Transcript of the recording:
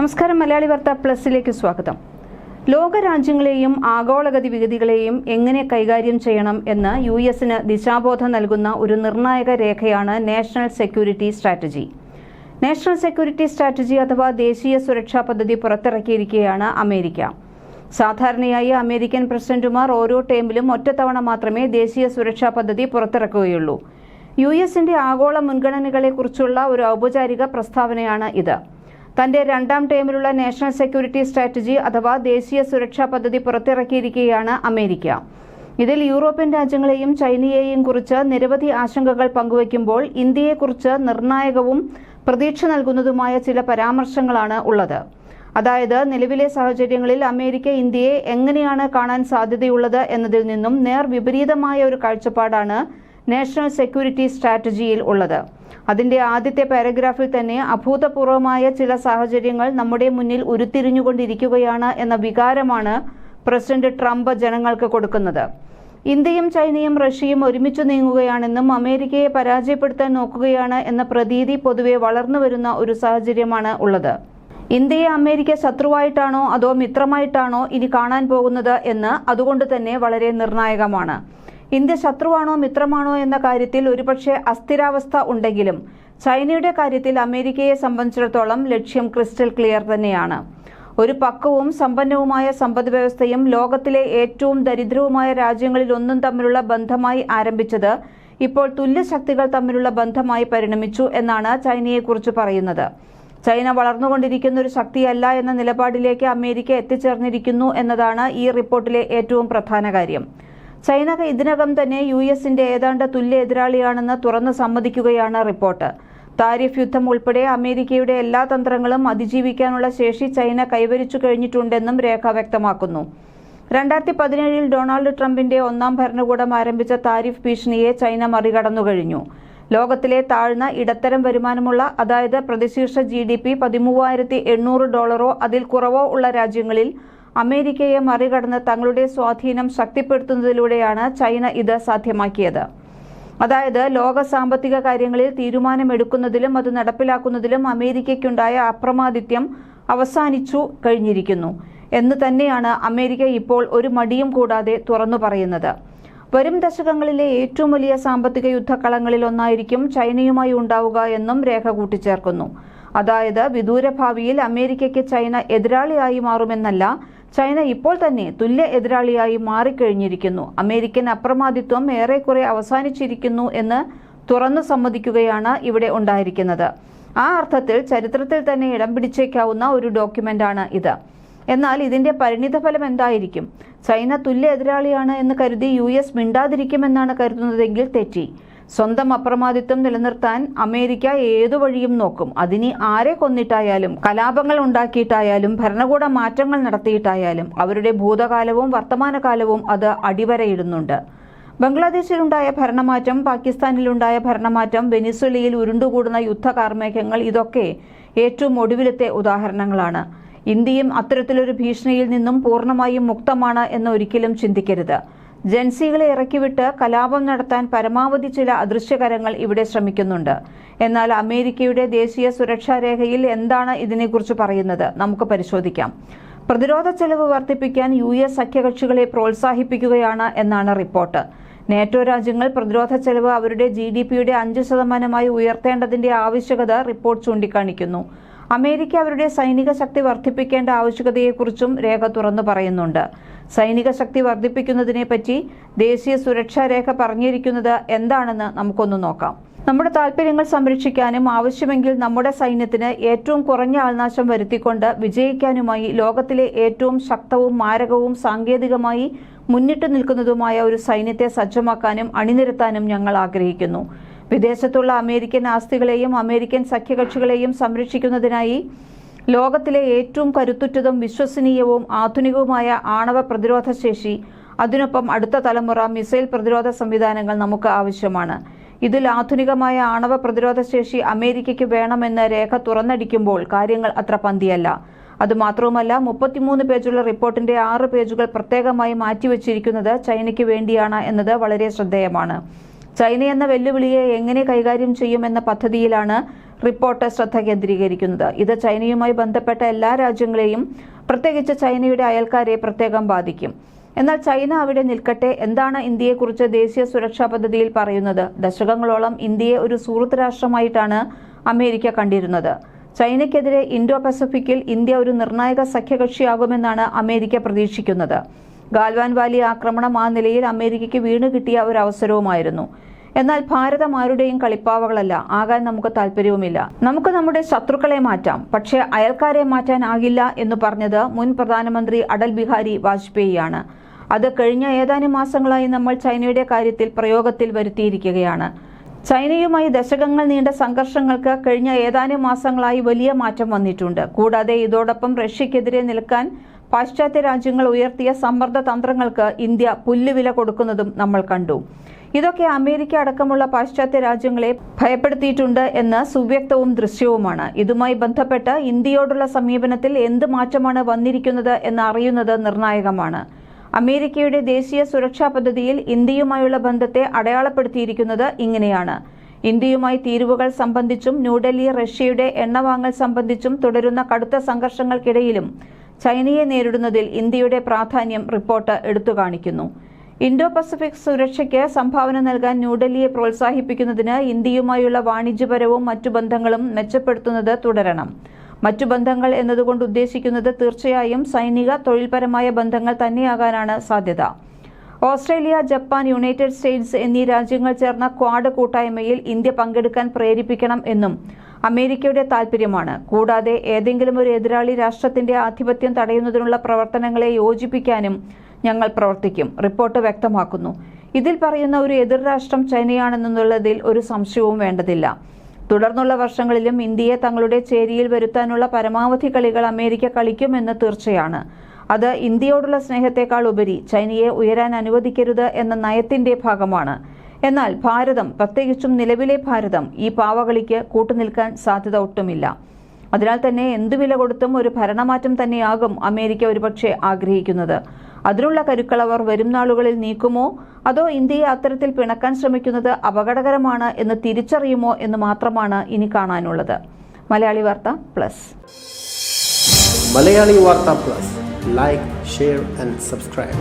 നമസ്കാരം മലയാളി വാർത്ത പ്ലസിലേക്ക് സ്വാഗതം. ലോകരാജ്യങ്ങളെയും ആഗോളഗതി വിഗതികളെയും എങ്ങനെ കൈകാര്യം ചെയ്യണം എന്ന് യു എസിന് ദിശാബോധം നൽകുന്ന ഒരു നിർണായക രേഖയാണ് national security strategy. National security strategy അഥവാ ദേശീയ സുരക്ഷാ പദ്ധതി പുറത്തിറക്കിയിരിക്കുകയാണ് അമേരിക്ക. സാധാരണയായി അമേരിക്കൻ പ്രസിഡന്റുമാർ ഓരോ ടേമിലും ഒറ്റത്തവണ മാത്രമേ ദേശീയ സുരക്ഷാ പദ്ധതി പുറത്തിറക്കുകയുള്ളൂ. യു എസിന്റെ ആഗോള മുൻഗണനകളെക്കുറിച്ചുള്ള ഒരു ഔപചാരിക പ്രസ്താവനയാണ് ഇത്. തന്റെ രണ്ടാം ടേമിലുള്ള നാഷണൽ സെക്യൂരിറ്റി സ്ട്രാറ്റജി അഥവാ ദേശീയ സുരക്ഷാ പദ്ധതി പുറത്തിറക്കിയിരിക്കുകയാണ് അമേരിക്ക. ഇതിൽ യൂറോപ്യൻ രാജ്യങ്ങളെയും ചൈനയെയും കുറിച്ച് നിരവധി ആശങ്കകൾ പങ്കുവയ്ക്കുമ്പോൾ ഇന്ത്യയെക്കുറിച്ച് നിർണായകവും പ്രതീക്ഷ നൽകുന്നതുമായ ചില പരാമർശങ്ങളാണ് ഉള്ളത്. അതായത് നിലവിലെ സാഹചര്യങ്ങളിൽ അമേരിക്ക ഇന്ത്യയെ എങ്ങനെയാണ് കാണാൻ സാധ്യതയുള്ളത് എന്നതിൽ നിന്നും നേർ വിപരീതമായ ഒരു കാഴ്ചപ്പാടാണ് നാഷണൽ സെക്യൂരിറ്റി സ്ട്രാറ്റജിയിൽ ഉള്ളത്. അതിന്റെ ആദ്യത്തെ പാരഗ്രാഫിൽ തന്നെ അഭൂതപൂർവമായ ചില സാഹചര്യങ്ങൾ നമ്മുടെ മുന്നിൽ ഉരുത്തിരിഞ്ഞുകൊണ്ടിരിക്കുകയാണ് എന്ന വികാരമാണ് പ്രസിഡന്റ് ട്രംപ് ജനങ്ങൾക്ക് കൊടുക്കുന്നത്. ഇന്ത്യയും ചൈനയും റഷ്യയും ഒരുമിച്ച് നീങ്ങുകയാണെന്നും അമേരിക്കയെ പരാജയപ്പെടുത്താൻ നോക്കുകയാണ് എന്ന പ്രതീതി പൊതുവെ വളർന്നു വരുന്ന ഒരു സാഹചര്യമാണ് ഉള്ളത്. ഇന്ത്യയെ അമേരിക്ക ശത്രുവായിട്ടാണോ അതോ മിത്രമായിട്ടാണോ ഇനി കാണാൻ പോകുന്നത് എന്ന് അതുകൊണ്ട് തന്നെ വളരെ നിർണായകമാണ്. ഇന്ത്യ ശത്രുവാണോ മിത്രമാണോ എന്ന കാര്യത്തിൽ ഒരുപക്ഷെ അസ്ഥിരാവസ്ഥ ഉണ്ടെങ്കിലും ചൈനയുടെ കാര്യത്തിൽ അമേരിക്കയെ സംബന്ധിച്ചിടത്തോളം ലക്ഷ്യം ക്രിസ്റ്റൽ ക്ലിയർ തന്നെയാണ്. ഒരു പക്കവും സമ്പന്നവുമായ സമ്പദ് വ്യവസ്ഥയും ലോകത്തിലെ ഏറ്റവും ദരിദ്രവുമായ രാജ്യങ്ങളിലൊന്നും തമ്മിലുള്ള ബന്ധമായി ആരംഭിച്ചത് ഇപ്പോൾ തുല്യ ശക്തികൾ തമ്മിലുള്ള ബന്ധമായി പരിണമിച്ചു എന്നാണ് ചൈനയെക്കുറിച്ച് പറയുന്നത്. ചൈന വളർന്നുകൊണ്ടിരിക്കുന്ന ഒരു ശക്തിയല്ല എന്ന നിലപാടിലേക്ക് അമേരിക്ക എത്തിച്ചേർന്നിരിക്കുന്നു എന്നതാണ് ഈ റിപ്പോർട്ടിലെ ഏറ്റവും പ്രധാന കാര്യം. ചൈന ഇതിനകം തന്നെ യു എസിന്റെ ഏതാണ്ട് തുല്യ എതിരാളിയാണെന്ന് തുറന്നു സമ്മതിക്കുകയാണ് റിപ്പോർട്ട്. താരിഫ് യുദ്ധം ഉൾപ്പെടെ അമേരിക്കയുടെ എല്ലാ തന്ത്രങ്ങളും അതിജീവിക്കാനുള്ള ശേഷി ചൈന കൈവരിച്ചു കഴിഞ്ഞിട്ടുണ്ടെന്നും രേഖ വ്യക്തമാക്കുന്നു. രണ്ടായിരത്തി പതിനേഴിൽ ഡൊണാൾഡ് ട്രംപിന്റെ ഒന്നാം ഭരണകൂടം ആരംഭിച്ച താരിഫ് ഭീഷണിയെ ചൈന മറികടന്നു കഴിഞ്ഞു. ലോകത്തിലെ താഴ്ന്ന ഇടത്തരം വരുമാനമുള്ള അതായത് പ്രതിശീർഷ ജി ഡി പി പതിമൂവായിരത്തി എണ്ണൂറ് ഡോളറോ അതിൽ കുറവോ ഉള്ള രാജ്യങ്ങളിൽ അമേരിക്കയെ മറികടന്ന് തങ്ങളുടെ സ്വാധീനം ശക്തിപ്പെടുത്തുന്നതിലൂടെയാണ് ചൈന ഇത് സാധ്യമാക്കിയത്. അതായത് ലോക സാമ്പത്തിക കാര്യങ്ങളിൽ തീരുമാനമെടുക്കുന്നതിലും അത് നടപ്പിലാക്കുന്നതിലും അമേരിക്കയ്ക്കുണ്ടായ അപ്രമാദിത്യം അവസാനിച്ചു കഴിഞ്ഞിരിക്കുന്നു എന്ന് തന്നെയാണ് അമേരിക്ക ഇപ്പോൾ ഒരു മടിയും കൂടാതെ തുറന്നു പറയുന്നത്. വരും ദശകങ്ങളിലെ ഏറ്റവും വലിയ സാമ്പത്തിക യുദ്ധക്കളങ്ങളിൽ ഒന്നായിരിക്കും ചൈനയുമായി ഉണ്ടാവുക എന്നും രേഖ കൂട്ടിച്ചേർക്കുന്നു. അതായത് വിദൂര ഭാവിയിൽ അമേരിക്കയ്ക്ക് ചൈന എതിരാളിയായി മാറുമെന്നല്ല ചൈന ഇപ്പോൾ തന്നെ തുല്യ എതിരാളിയായി മാറിക്കഴിഞ്ഞിരിക്കുന്നു. അമേരിക്കൻ അപ്രമാദിത്വം ഏറെക്കുറെ അവസാനിച്ചിരിക്കുന്നു എന്ന് തുറന്നു സമ്മതിക്കുകയാണ് ഇവിടെ ഉണ്ടായിരിക്കുന്നത്. ആ അർത്ഥത്തിൽ ചരിത്രത്തിൽ തന്നെ ഇടം പിടിച്ചേക്കാവുന്ന ഒരു ഡോക്യുമെന്റാണ് ഇത്. എന്നാൽ ഇതിന്റെ പരിണിതഫലം എന്തായിരിക്കും? ചൈന തുല്യ എതിരാളിയാണ് എന്ന് കരുതി യു എസ് മിണ്ടാതിരിക്കുമെന്നാണ് കരുതുന്നതെങ്കിൽ തെറ്റി. സ്വന്തം അപ്രമാദിത്വം നിലനിർത്താൻ അമേരിക്ക ഏതു വഴിയും നോക്കും. അതിനി ആരെ കൊന്നിട്ടായാലും കലാപങ്ങൾ ഉണ്ടാക്കിയിട്ടായാലും ഭരണകൂട മാറ്റങ്ങൾ നടത്തിയിട്ടായാലും അവരുടെ ഭൂതകാലവും വർത്തമാനകാലവും അത് അടിവരയിടുന്നുണ്ട്. ബംഗ്ലാദേശിലുണ്ടായ ഭരണമാറ്റം പാകിസ്ഥാനിലുണ്ടായ ഭരണമാറ്റം വെനിസ്വലയിൽ ഉരുണ്ടുകൂടുന്ന യുദ്ധകാർമേഘങ്ങൾ ഇതൊക്കെ ഏറ്റവും ഒടുവിലത്തെ ഉദാഹരണങ്ങളാണ്. ഇന്ത്യയും അത്തരത്തിലൊരു ഭീഷണിയിൽ നിന്നും പൂർണമായും മുക്തമാണ് എന്ന് ഒരിക്കലും ചിന്തിക്കരുത്. ജൻസികളെ ഇറക്കിവിട്ട് കലാപം നടത്താൻ പരമാവധി ചില അദൃശ്യകരങ്ങൾ ഇവിടെ ശ്രമിക്കുന്നുണ്ട്. എന്നാൽ അമേരിക്കയുടെ ദേശീയ സുരക്ഷാ രേഖയിൽ എന്താണ് ഇതിനെക്കുറിച്ച് പറയുന്നത്? നമുക്ക് പരിശോധിക്കാം. പ്രതിരോധ ചെലവ് വർദ്ധിപ്പിക്കാൻ യു എസ് സഖ്യകക്ഷികളെ പ്രോത്സാഹിപ്പിക്കുകയാണ് എന്നാണ് റിപ്പോർട്ട്. നേറ്റോ രാജ്യങ്ങൾ പ്രതിരോധ ചെലവ് അവരുടെ ജി ഡി പിയുടെ അഞ്ച് ശതമാനമായി ഉയർത്തേണ്ടതിന്റെ ആവശ്യകത റിപ്പോർട്ട് ചൂണ്ടിക്കാണിക്കുന്നു. അമേരിക്ക അവരുടെ സൈനിക ശക്തി വർദ്ധിപ്പിക്കേണ്ട ആവശ്യകതയെക്കുറിച്ചും രേഖ തുറന്നു പറയുന്നുണ്ട്. സൈനിക ശക്തി വർദ്ധിപ്പിക്കുന്നതിനെപ്പറ്റി ദേശീയ സുരക്ഷാ രേഖ പറഞ്ഞിരിക്കുന്നത് എന്താണെന്ന് നമുക്കൊന്ന് നോക്കാം. നമ്മുടെ താൽപ്പര്യങ്ങൾ സംരക്ഷിക്കാനും ആവശ്യമെങ്കിൽ നമ്മുടെ സൈന്യത്തിന് ഏറ്റവും കുറഞ്ഞ ആൾനാശം വരുത്തിക്കൊണ്ട് വിജയിക്കാനുമായി ലോകത്തിലെ ഏറ്റവും ശക്തവും മാരകവും സാങ്കേതികമായി മുന്നിട്ട് നിൽക്കുന്നതുമായ ഒരു സൈന്യത്തെ സജ്ജമാക്കാനും അണിനിരത്താനും ഞങ്ങൾ ആഗ്രഹിക്കുന്നു. വിദേശത്തുള്ള അമേരിക്കൻ ആസ്തികളെയും അമേരിക്കൻ സഖ്യകക്ഷികളെയും സംരക്ഷിക്കുന്നതിനായി ലോകത്തിലെ ഏറ്റവും കരുത്തുറ്റതും വിശ്വസനീയവും ആധുനികവുമായ ആണവ പ്രതിരോധ ശേഷി അതിനൊപ്പം അടുത്ത തലമുറ മിസൈൽ പ്രതിരോധ സംവിധാനങ്ങൾ നമുക്ക് ആവശ്യമാണ്. ഇതിൽ ആധുനികമായ ആണവ പ്രതിരോധ ശേഷി അമേരിക്കയ്ക്ക് വേണമെന്ന് രേഖ തുറന്നടിക്കുമ്പോൾ കാര്യങ്ങൾ അത്ര പന്തിയല്ല. അതുമാത്രവുമല്ല മുപ്പത്തിമൂന്ന് പേജുള്ള റിപ്പോർട്ടിന്റെ ആറ് പേജുകൾ പ്രത്യേകമായി മാറ്റിവെച്ചിരിക്കുന്നത് ചൈനയ്ക്ക് വേണ്ടിയാണ് എന്നത് വളരെ ശ്രദ്ധേയമാണ്. ചൈന എന്ന വെല്ലുവിളിയെ എങ്ങനെ കൈകാര്യം ചെയ്യുമെന്ന പദ്ധതിയിലാണ് റിപ്പോർട്ട് ശ്രദ്ധ കേന്ദ്രീകരിക്കുന്നത്. ഇത് ചൈനയുമായി ബന്ധപ്പെട്ട എല്ലാ രാജ്യങ്ങളെയും പ്രത്യേകിച്ച് ചൈനയുടെ അയൽക്കാരെ പ്രത്യേകം ബാധിക്കും. എന്നാൽ ചൈന അവിടെ നിൽക്കട്ടെ എന്താണ് ഇന്ത്യയെക്കുറിച്ച് ദേശീയ സുരക്ഷാ പദ്ധതിയിൽ പറയുന്നത്? ദശകങ്ങളോളം ഇന്ത്യയെ ഒരു സുഹൃത്ത് രാഷ്ട്രമായിട്ടാണ് അമേരിക്ക കണ്ടിരുന്നത്. ചൈനയ്ക്കെതിരെ ഇൻഡോ പസഫിക്കിൽ ഇന്ത്യ ഒരു നിർണായക സഖ്യകക്ഷിയാകുമെന്നാണ് അമേരിക്ക പ്രതീക്ഷിക്കുന്നത്. ഗാൽവാൻ വാലി ആക്രമണം ആ നിലയിൽ അമേരിക്കയ്ക്ക് വീണു കിട്ടിയ ഒരു അവസരവുമായിരുന്നു. എന്നാൽ ഭാരതം ആരുടെയും കളിപ്പാവകളല്ല. ആകാൻ നമുക്ക് താല്പര്യവുമില്ല. നമുക്ക് നമ്മുടെ ശത്രുക്കളെ മാറ്റാം. പക്ഷേ അയൽക്കാരെ മാറ്റാനാകില്ല എന്ന് പറഞ്ഞത് മുൻ പ്രധാനമന്ത്രി അടൽ ബിഹാരി വാജ്പേയിയാണ്. അത് കഴിഞ്ഞ ഏതാനും മാസങ്ങളായി നമ്മൾ ചൈനയുടെ കാര്യത്തിൽ പ്രയോഗത്തിൽ വരുത്തിയിരിക്കുകയാണ്. ചൈനയുമായി ദശകങ്ങൾ നീണ്ട സംഘർഷങ്ങൾക്ക് കഴിഞ്ഞ ഏതാനും മാസങ്ങളായി വലിയ മാറ്റം വന്നിട്ടുണ്ട്. കൂടാതെ ഇതോടൊപ്പം റഷ്യക്കെതിരെ നിൽക്കാൻ പാശ്ചാത്യ രാജ്യങ്ങൾ ഉയർത്തിയ സമ്മർദ്ദ തന്ത്രങ്ങൾക്ക് ഇന്ത്യ പുല്ലുവില കൊടുക്കുന്നതും നമ്മൾ കണ്ടു. ഇതൊക്കെ അമേരിക്ക അടക്കമുള്ള പാശ്ചാത്യ രാജ്യങ്ങളെ ഭയപ്പെടുത്തിയിട്ടുണ്ട് എന്ന് സുവ്യക്തവും ദൃശ്യവുമാണ്. ഇതുമായി ബന്ധപ്പെട്ട് ഇന്ത്യയോടുള്ള സമീപനത്തിൽ എന്ത് മാറ്റമാണ് വന്നിരിക്കുന്നത് എന്ന് അറിയുന്നത് നിർണായകമാണ്. അമേരിക്കയുടെ ദേശീയ സുരക്ഷാ പദ്ധതിയിൽ ഇന്ത്യയുമായുള്ള ബന്ധത്തെ അടയാളപ്പെടുത്തിയിരിക്കുന്നത് ഇങ്ങനെയാണ്. ഇന്ത്യയുമായി തീരുവകൾ സംബന്ധിച്ചും ന്യൂഡൽഹി റഷ്യയുടെ എണ്ണ വാങ്ങൽ സംബന്ധിച്ചും തുടരുന്ന കടുത്ത സംഘർഷങ്ങൾക്കിടയിലും ചൈനയെ നേരിടുന്നതിൽ ഇന്ത്യയുടെ പ്രാധാന്യം റിപ്പോർട്ട് എടുത്തു കാണിക്കുന്നു. ഇൻഡോ പസഫിക് സുരക്ഷയ്ക്ക് സംഭാവന നൽകാൻ ന്യൂഡൽഹിയെ പ്രോത്സാഹിപ്പിക്കുന്നതിന് ഇന്ത്യയുമായുള്ള വാണിജ്യപരവും മറ്റു ബന്ധങ്ങളും മെച്ചപ്പെടുത്തുന്നത് തുടരണം. മറ്റു ബന്ധങ്ങൾ എന്നതുകൊണ്ട് ഉദ്ദേശിക്കുന്നത് തീർച്ചയായും സൈനിക തൊഴിൽപരമായ ബന്ധങ്ങൾ തന്നെയാകാനാണ് സാധ്യത. ഓസ്ട്രേലിയ ജപ്പാൻ യുണൈറ്റഡ് സ്റ്റേറ്റ്സ് എന്നീ രാജ്യങ്ങൾ ചേർന്ന ക്വാഡ് കൂട്ടായ്മയിൽ ഇന്ത്യ പങ്കെടുക്കാൻ പ്രേരിപ്പിക്കണം എന്നും അമേരിക്കയുടെ താൽപര്യമാണ്. കൂടാതെ ഏതെങ്കിലും ഒരു എതിരാളി രാഷ്ട്രത്തിന്റെ ആധിപത്യം തടയുന്നതിനുള്ള പ്രവർത്തനങ്ങളെ യോജിപ്പിക്കാനും ഞങ്ങൾ പ്രവർത്തിക്കും റിപ്പോർട്ട് വ്യക്തമാക്കുന്നു. ഇതിൽ പറയുന്ന ഒരു എതിർ രാഷ്ട്രം ചൈനയാണെന്നുള്ളതിൽ ഒരു സംശയവും വേണ്ടതില്ല. തുടർന്നുള്ള വർഷങ്ങളിലും ഇന്ത്യയെ തങ്ങളുടെ ചേരിയിൽ വരുത്താനുള്ള പരമാവധി കളികൾ അമേരിക്ക കളിക്കുമെന്ന് തീർച്ചയാണ്. അത് ഇന്ത്യയോടുള്ള സ്നേഹത്തെക്കാൾ ഉപരി ചൈനയെ ഉയരാൻ അനുവദിക്കരുത് എന്ന നയത്തിന്റെ ഭാഗമാണ്. എന്നാൽ ഭാരതം പ്രത്യേകിച്ചും നിലവിലെ ഭാരതം ഈ പാവകളിക്ക് കൂട്ടുനിൽക്കാൻ സാധ്യത ഒട്ടുമില്ല. അതിനാൽ തന്നെ എന്തു വില കൊടുത്തും ഒരു ഭരണമാറ്റം തന്നെയാകും അമേരിക്ക ഒരുപക്ഷെ ആഗ്രഹിക്കുന്നത്. അതിനുള്ള കരുക്കൾ അവർ വരും നാളുകളിൽ നീക്കുമോ? അതോ ഇന്ത്യയെ അത്തരത്തിൽ പിണക്കാൻ ശ്രമിക്കുന്നത് അപകടകരമാണ് എന്ന് തിരിച്ചറിയുമോ എന്ന് മാത്രമാണ് ഇനി കാണാനുള്ളത്. Malayali Vartha plus. Malayali Vartha plus. Like share and subscribe